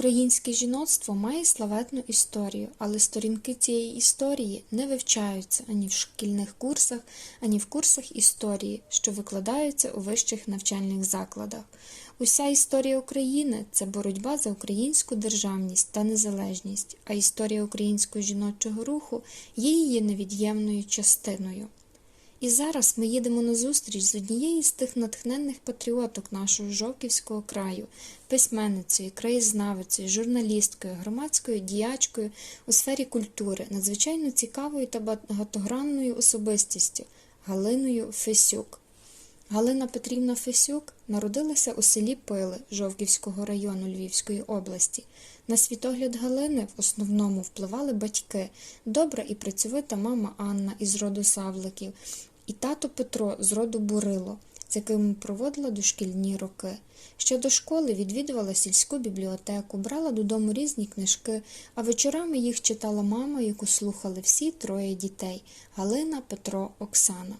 Українське жіноцтво має славетну історію, але сторінки цієї історії не вивчаються ані в шкільних курсах, ані в курсах історії, що викладаються у вищих навчальних закладах. Уся історія України це боротьба за українську державність та незалежність, а історія українського жіночого руху є її невід'ємною частиною. І зараз ми їдемо на зустріч з однією з тих натхненних патріоток нашого Жовківського краю, письменницею, краєзнавицею, журналісткою, громадською діячкою у сфері культури, надзвичайно цікавою та багатогранною особистістю Галиною Фесюк. Галина Петрівна Фесюк народилася у селі Пили Жовківського району Львівської області. На світогляд Галини в основному впливали батьки, добра і працьовита мама Анна із роду Савликів і тато Петро з роду Бурило, з яким проводила дошкільні роки. Ще до школи відвідувала сільську бібліотеку, брала додому різні книжки, а вечорами їх читала мама, яку слухали всі троє дітей Галина, Петро, Оксана.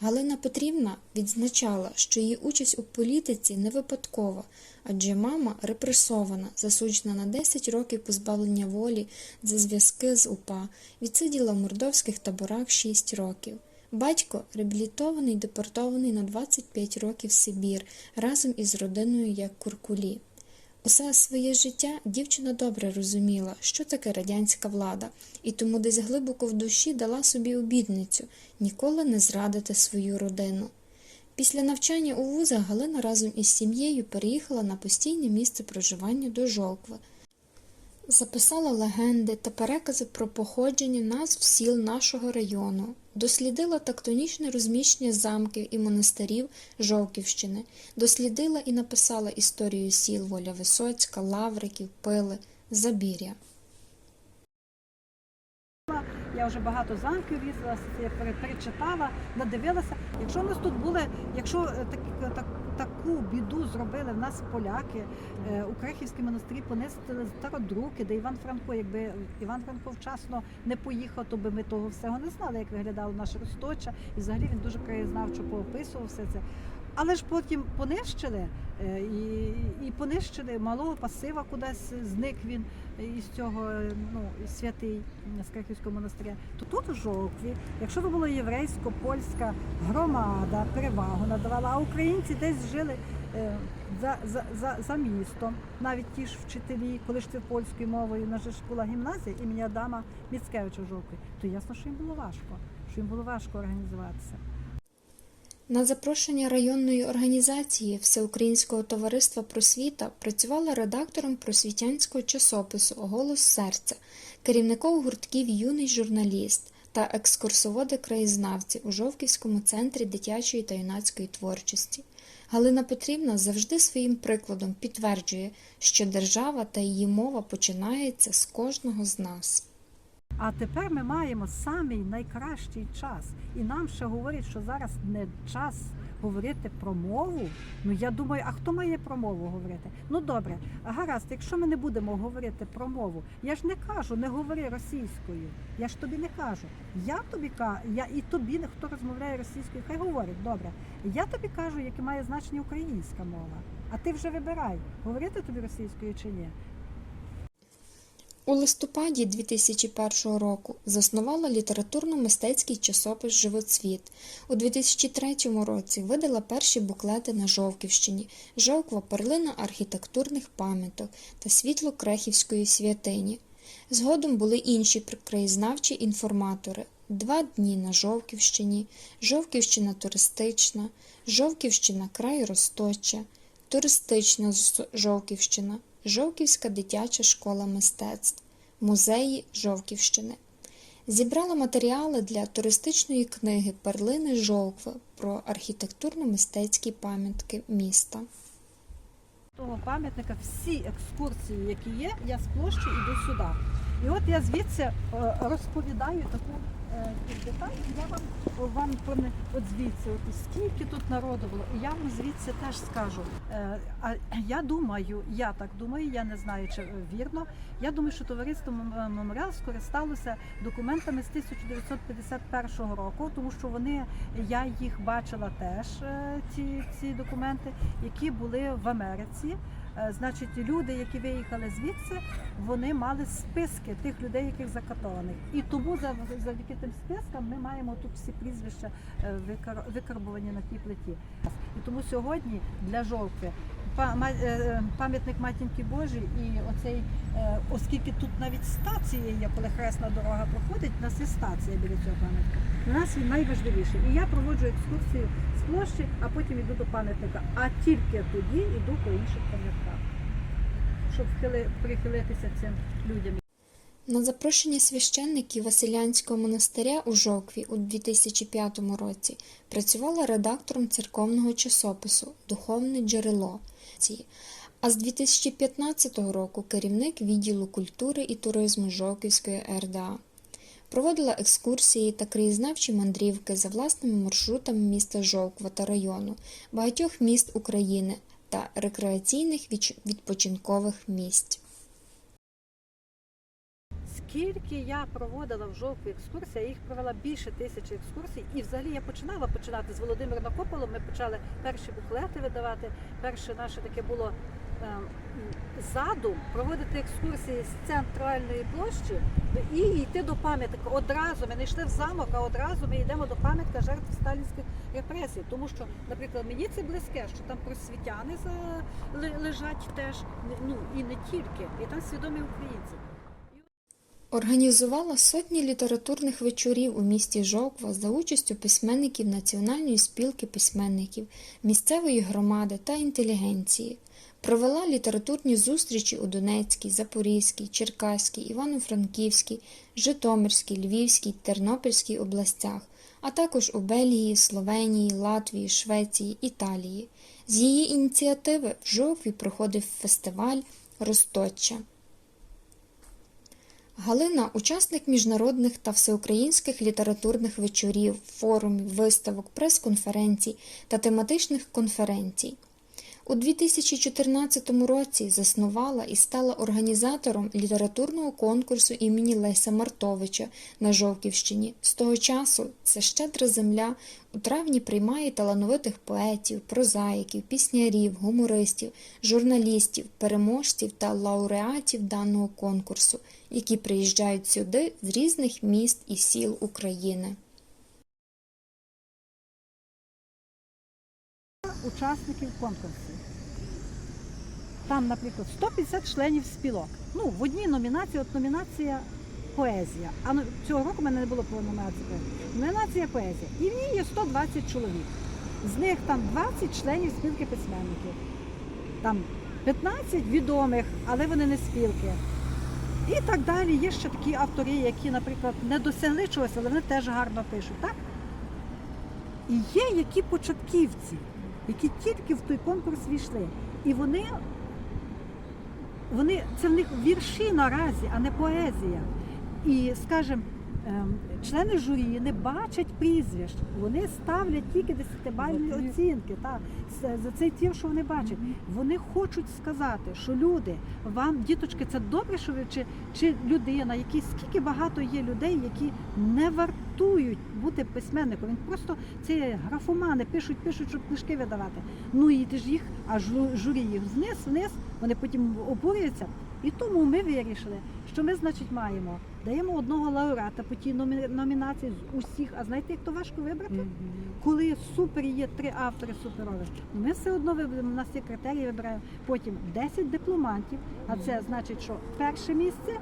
Галина Петрівна відзначала, що її участь у політиці не випадкова, адже мама репресована, засуджена на 10 років позбавлення волі за зв'язки з УПА, відсиділа в мордовських таборах 6 років. Батько реабілітований, депортований на 25 років в Сибір разом із родиною як куркулі. Усе своє життя дівчина добре розуміла, що таке радянська влада, і тому десь глибоко в душі дала собі обідницю ніколи не зрадити свою родину. Після навчання у вузах Галина разом із сім'єю переїхала на постійне місце проживання до Жовкви. Записала легенди та перекази про походження назв сіл нашого району, дослідила тактонічне розміщення замків і монастирів Жовківщини, дослідила і написала історію сіл Воля Висоцька, Лавриків, Пили, Забір'я. Я вже багато замків я перечитала, надивилася. Якщо в нас тут були, якщо е, так, так, таку біду зробили в нас поляки, е, у Крехівській монастирі понесли стародруки, де Іван Франко, якби Іван Франко вчасно не поїхав, то би ми того всього не знали, як виглядало наше Росточа. І взагалі він дуже краєзнавчо поописував все це. Але ж потім понищили е, і, і понищили малого пасива, кудись зник він із цього е, ну, святий з Краківського монастиря. То тут у Жовкві, якщо б була єврейсько-польська громада, перевагу надавала, а українці десь жили е, за, за, за, за містом, навіть ті ж вчителі, коли ж це польською мовою, наша ж була гімназія імені Адама Міцкевича в Жовкві, то ясно, що їм було важко, що їм було важко організуватися. На запрошення районної організації Всеукраїнського товариства просвіта працювала редактором просвітянського часопису Голос серця, керівником гуртків Юний журналіст та екскурсоводи краєзнавці у Жовківському центрі дитячої та юнацької творчості. Галина Петрівна завжди своїм прикладом підтверджує, що держава та її мова починається з кожного з нас. А тепер ми маємо самий найкращий час. І нам ще говорять, що зараз не час говорити про мову. Ну я думаю, а хто має про мову говорити? Ну добре, гаразд, якщо ми не будемо говорити про мову, я ж не кажу, не говори російською. Я ж тобі не кажу. Я тобі я і тобі, хто розмовляє російською, хай говорить, добре. Я тобі кажу, яке має значення українська мова. А ти вже вибирай, говорити тобі російською чи ні. У листопаді 2001 року заснувала літературно-мистецький часопис Живоцвіт. У 2003 році видала перші буклети на Жовківщині Жовква перлина архітектурних пам'яток та світло Крехівської святині. Згодом були інші краєзнавчі інформатори. Два дні на Жовківщині, Жовківщина туристична, Жовківщина край Росточа, туристична Жовківщина, Жовківська дитяча школа мистецтв, музеї Жовківщини. Зібрала матеріали для туристичної книги Перлини Жовкви про архітектурно-мистецькі пам'ятки міста. того пам'ятника всі екскурсії, які є, я з площі йду сюди. І от я звідси е, розповідаю таку е, деталь. Я вам вам от звідси, от скільки тут народу було, і я вам звідси теж скажу. Е, А я думаю, я так думаю, я не знаю, чи вірно. Я думаю, що товариство Мем- Меморіал скористалося документами з 1951 року, тому що вони, я їх бачила теж, ці, ці документи, які були в Америці. Е, значить, люди, які виїхали звідси, вони мали списки тих людей, яких закатованих. І тому завдяки тим спискам ми маємо тут всі прізвища е, викарбовані на тій плиті. І тому сьогодні для ма- е, пам'ятник матінки Божій і оцей, оскільки тут навіть стація є, коли хресна дорога проходить, у нас є стація біля цього пам'ятника. Для нас він найважливіший. І я проводжу екскурсію з площі, а потім йду до пам'ятника. А тільки тоді йду по інших пам'ятках, щоб прихилитися цим людям. На запрошення священників Василянського монастиря у Жокві у 2005 році працювала редактором церковного часопису Духовне джерело. А з 2015 року керівник відділу культури і туризму Жовківської РДА. Проводила екскурсії та краєзнавчі мандрівки за власними маршрутами міста Жовква та району, багатьох міст України та рекреаційних відпочинкових місць. Скільки я проводила в жовтві екскурсій, я їх провела більше тисячі екскурсій. І взагалі я починала починати з Володимира Накополом. Ми почали перші буклети видавати. Перше наше таке було задум проводити екскурсії з центральної площі і йти до пам'ятника. Одразу ми не йшли в замок, а одразу ми йдемо до пам'ятника жертв сталінських репресій. Тому що, наприклад, мені це близьке, що там просвітяни лежать теж. Ну і не тільки, і там свідомі українці. Організувала сотні літературних вечорів у місті Жовква за участю письменників Національної спілки письменників, місцевої громади та інтелігенції. Провела літературні зустрічі у Донецькій, Запорізькій, Черкаській, Івано-Франківській, Житомирській, Львівській, Тернопільській областях, а також у Бельгії, Словенії, Латвії, Швеції, Італії. З її ініціативи в Жовкві проходив фестиваль Росточчя. Галина учасник міжнародних та всеукраїнських літературних вечорів, форумів, виставок, прес-конференцій та тематичних конференцій. У 2014 році заснувала і стала організатором літературного конкурсу імені Леся Мартовича на Жовківщині. З того часу це щедра земля у травні приймає талановитих поетів, прозаїків, піснярів, гумористів, журналістів, переможців та лауреатів даного конкурсу, які приїжджають сюди з різних міст і сіл України. учасників конкурсу. Там, наприклад, 150 членів спілок. Ну, в одній номінації, от номінація поезія. А ну, цього року в мене не було по номінації. Номінація поезія. І в ній є 120 чоловік. З них там 20 членів спілки письменників. Там 15 відомих, але вони не спілки. І так далі. Є ще такі автори, які, наприклад, не досягли чогось, але вони теж гарно пишуть. Так? І є які початківці, які тільки в той конкурс війшли. І вони, вони це в них вірші наразі, а не поезія. І, скажімо, члени журі не бачать прізвищ, вони ставлять тільки десятибальні оцінки. Так, з- за цей тір, що вони бачать. Вони хочуть сказати, що люди, вам, діточки, це добре, що ви чи, чи людина, які скільки багато є людей, які не вартують бути письменником. Він просто це графомани, пишуть, пишуть, щоб книжки видавати. Ну і ти ж їх, а журі їх вниз, вниз, вони потім обурюються. І тому ми вирішили, що ми, значить, маємо. Даємо одного лауреата по тій номі- номінації з усіх. А знаєте, як то важко вибрати? коли супер є три автори суперових, ми все одно виберемо, у нас є критерії, вибираємо. Потім 10 дипломантів, а це значить, що перше місце,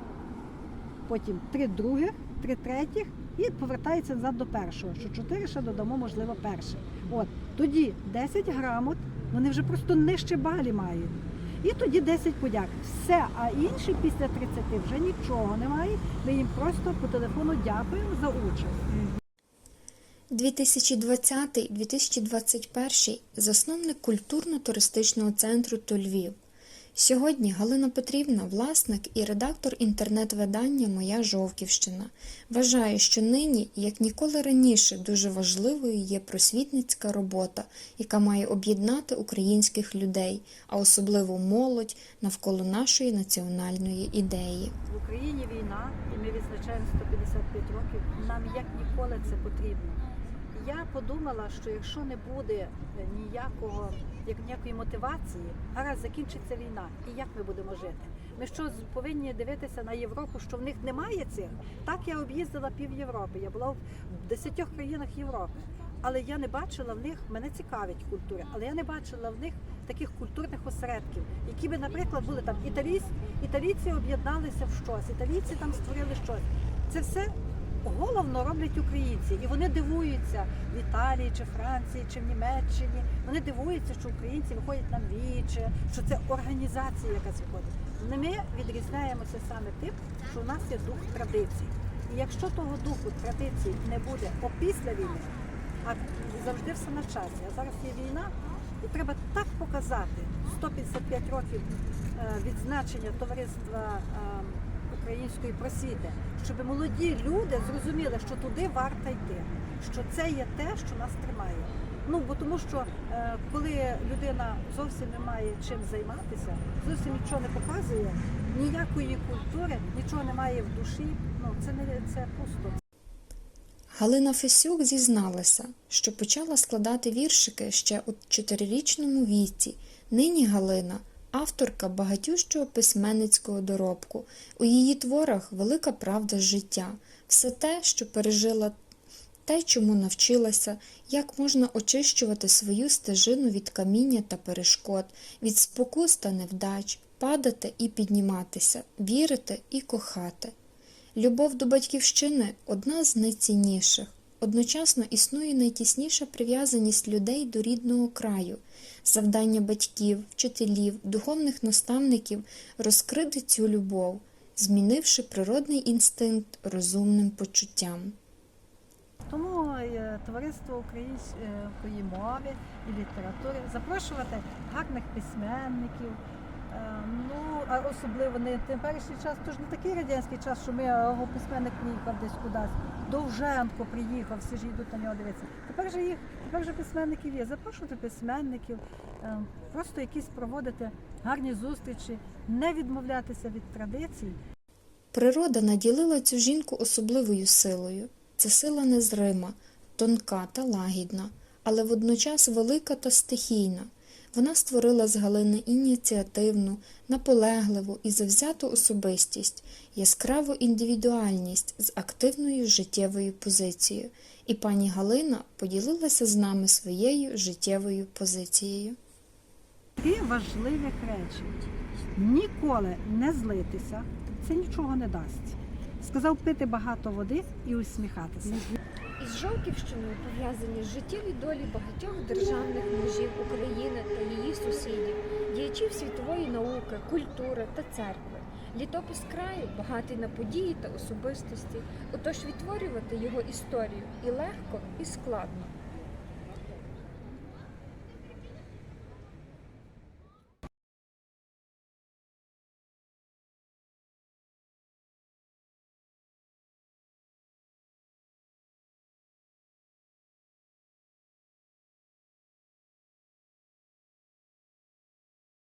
потім три других, три третіх, і повертається назад до першого. Що чотири ще додамо, можливо, перше. От тоді 10 грамот, вони вже просто нижче балі мають. І тоді 10 подяк. Все, а інші після 30 вже нічого немає. Ми їм просто по телефону дякуємо за участь. 2020-2021 засновник культурно-туристичного центру «То-Львів». Сьогодні Галина Петрівна, власник і редактор інтернет-видання Моя Жовківщина, вважає, що нині, як ніколи раніше, дуже важливою є просвітницька робота, яка має об'єднати українських людей, а особливо молодь навколо нашої національної ідеї. В Україні війна, і ми відзначаємо 155 років. Нам як ніколи це потрібно. Я подумала, що якщо не буде е, ніякого як ніякої мотивації, гаразд закінчиться війна. І як ми будемо жити? Ми що повинні дивитися на Європу, що в них немає цих? Так я об'їздила пів Європи. Я була в десятьох країнах Європи. Але я не бачила в них, мене цікавить культура, але я не бачила в них таких культурних осередків, які би, наприклад, були там італійці, італійці об'єдналися в щось, італійці там створили щось. Це все головно роблять українці, і вони дивуються в Італії чи Франції чи в Німеччині. Вони дивуються, що українці виходять на віче, що це організація, яка виходить. Ми відрізняємося саме тим, що у нас є дух традицій. І якщо того духу традицій не буде опісля війни, а завжди все на часі. А зараз є війна, і треба так показати 155 років е, відзначення товариства е, української просвіти, щоб молоді люди зрозуміли, що туди варто йти, що це є те, що нас тримає. Ну бо тому, що е, коли людина зовсім не має чим займатися, зовсім нічого не показує, ніякої культури, нічого немає в душі. Ну це не це пусто. Галина Фесюк зізналася, що почала складати віршики ще у чотирирічному віці. Нині Галина авторка багатющого письменницького доробку. У її творах велика правда життя, все те, що пережила, те, чому навчилася, як можна очищувати свою стежину від каміння та перешкод, від спокус та невдач, падати і підніматися, вірити і кохати. Любов до батьківщини одна з найцінніших. Одночасно існує найтісніша прив'язаність людей до рідного краю, завдання батьків, вчителів, духовних наставників розкрити цю любов, змінивши природний інстинкт розумним почуттям. Тому е, товариство української мови і літератури запрошувати гарних письменників. Е, Ну, а особливо не теперішній час, то ж не такий радянський час, що ми о, письменник приїхав десь кудись. Довженко приїхав, всі ж йдуть на нього дивитися. Тепер же їх, тепер же письменників є. Запрошувати письменників, е, просто якісь проводити гарні зустрічі, не відмовлятися від традицій. Природа наділила цю жінку особливою силою. Це сила незрима, тонка та лагідна, але водночас велика та стихійна. Вона створила з Галини ініціативну, наполегливу і завзяту особистість, яскраву індивідуальність з активною життєвою позицією. І пані Галина поділилася з нами своєю життєвою позицією. Три важливих речі. Ніколи не злитися, це нічого не дасть. Сказав пити багато води і усміхатися. Жовківщиною пов'язані життєві долі багатьох державних мужів України та її сусідів, діячів світової науки, культури та церкви. Літопис краю багатий на події та особистості, отож відтворювати його історію і легко, і складно.